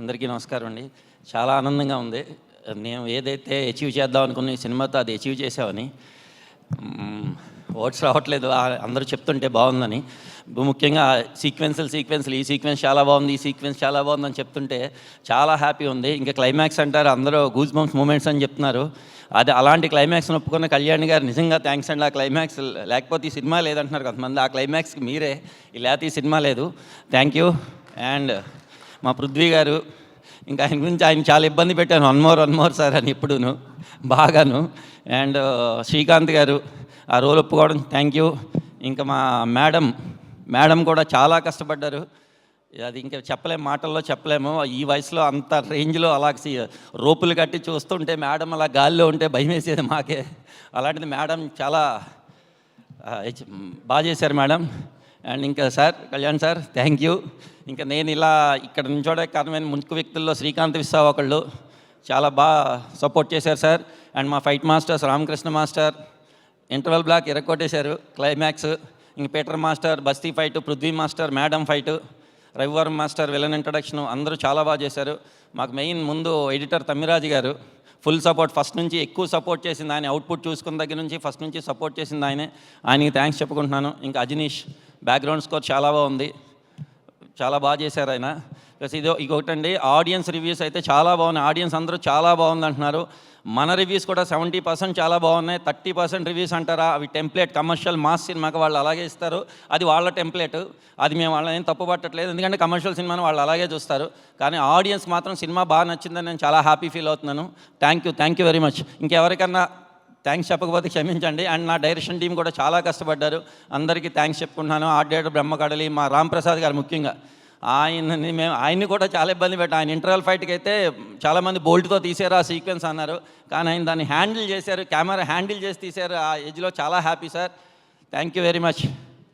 అందరికీ నమస్కారం అండి. చాలా ఆనందంగా ఉంది. నేను ఏదైతే అచీవ్ చేద్దాం అనుకున్న సినిమాతో అది అచీవ్ చేసామని ఓట్స్ రావట్లేదు. అందరూ చెప్తుంటే బాగుందని. ముఖ్యంగా సీక్వెన్సులు సీక్వెన్సులు ఈ సీక్వెన్స్ చాలా బాగుంది ఈ సీక్వెన్స్ చాలా బాగుందని చెప్తుంటే చాలా హ్యాపీ ఉంది. ఇంకా క్లైమాక్స్ అంటారు అందరూ గూజ్ బంప్స్ మూమెంట్స్ అని చెప్తున్నారు. అది అలాంటి క్లైమాక్స్ ఒప్పుకున్న కళ్యాణ్ గారు నిజంగా థ్యాంక్స్ అండి ఆ క్లైమాక్స్ లేకపోతే ఈ సినిమా లేదంటున్నారు కొంతమంది. ఆ క్లైమాక్స్కి మీరే లేకపోతే ఈ సినిమా లేదు. థ్యాంక్ యూ అండ్ మా పృథ్వీ గారు ఇంకా ఆయన గురించి ఆయన చాలా ఇబ్బంది పెట్టాను. అన్మోర్ అన్మోర్ సార్ అని ఎప్పుడూను బాగాను. అండ్ శ్రీకాంత్ గారు ఆ రోల్ ఒప్పుకోవడం థ్యాంక్ యూ. ఇంకా మా మేడం మేడం కూడా చాలా కష్టపడ్డారు. అది ఇంకా చెప్పలేము మాటల్లో చెప్పలేము. ఈ వయసులో అంత రేంజ్లో అలా రోపులు కట్టి చూస్తుంటే మేడం అలా గాల్లో ఉంటే భయం వేసేది మాకే. అలాంటిది మేడం చాలా బాగా చేశారు మేడం. అండ్ ఇంకా sir Kalyan sir thank you ఇంకా నేను ఇలా ఇక్కడ నుంచోడే కారణమైన ముందుకు వ్యక్తుల్లో శ్రీకాంత్ విశ్వ ఒకళ్ళు. చాలా బాగా సపోర్ట్ చేశారు సార్. అండ్ మా fight masters Ramakrishna master interval block ఇరక్కొట్టేశారు climax ఇంక పీటర్ మాస్టర్ బస్తీ fight Prithvi master madam fight రవివారం master villain introduction అందరూ చాలా బాగా చేశారు. మాకు మెయిన్ ముందు ఎడిటర్ తమ్మిరాజు గారు ఫుల్ సపోర్ట్ ఫస్ట్ నుంచి ఎక్కువ సపోర్ట్ చేసింది ఆయన అవుట్పుట్ చూసుకున్న దగ్గర నుంచి ఫస్ట్ నుంచి సపోర్ట్ చేసింది ఆయనే. ఆయనకి థ్యాంక్స్ చెప్పుకుంటున్నాను. ఇంకా అజనీష్ బ్యాక్గ్రౌండ్ స్కోర్ చాలా బాగుంది. చాలా బాగా చేశారు ఆయన. ప్లస్ ఇది ఇంకొకటండి ఆడియన్స్ రివ్యూస్ అయితే చాలా బాగున్నాయి. ఆడియన్స్ అందరూ చాలా బాగుంది అంటున్నారు. మన రివ్యూస్ కూడా సెవెంటీ పర్సెంట్ చాలా బాగున్నాయి. థర్టీ పర్సెంట్ రివ్యూస్ అంటారా? అవి టెంప్లెట్ కమర్షియల్ మాస్ సినిమాకి వాళ్ళు అలాగే ఇస్తారు. అది వాళ్ళ టెంప్లెట్ అది మేము వాళ్ళని ఏం తప్పు పట్టట్లేదు. ఎందుకంటే కమర్షియల్ సినిమాను వాళ్ళు అలాగే చూస్తారు. కానీ ఆడియన్స్ మాత్రం సినిమా బాగా నచ్చిందని నేను చాలా హ్యాపీ ఫీల్ అవుతున్నాను. Thank you thank you very much ఇంకెవరికన్నా thanks చెప్పకపోతే క్షమించండి. అండ్ నా డైరెక్షన్ టీం కూడా చాలా కష్టపడ్డారు. అందరికీ థ్యాంక్స్ చెప్పుకుంటున్నాను. ఆర్ట్ డైరెక్టర్ బ్రహ్మకడలి మా రాంప్రసాద్ గారు ముఖ్యంగా. ఆయనని మేము ఆయన్ని కూడా చాలా ఇబ్బంది పెట్టాం. ఆయన ఇంటర్వల్ ఫైట్కి అయితే చాలామంది బోల్ట్తో తీసారు ఆ సీక్వెన్స్ అన్నారు. కానీ ఆయన దాన్ని హ్యాండిల్ చేశారు. కెమెరా హ్యాండిల్ చేసి తీశారు. ఆ ఏజ్లో చాలా happy sir. Thank you very much.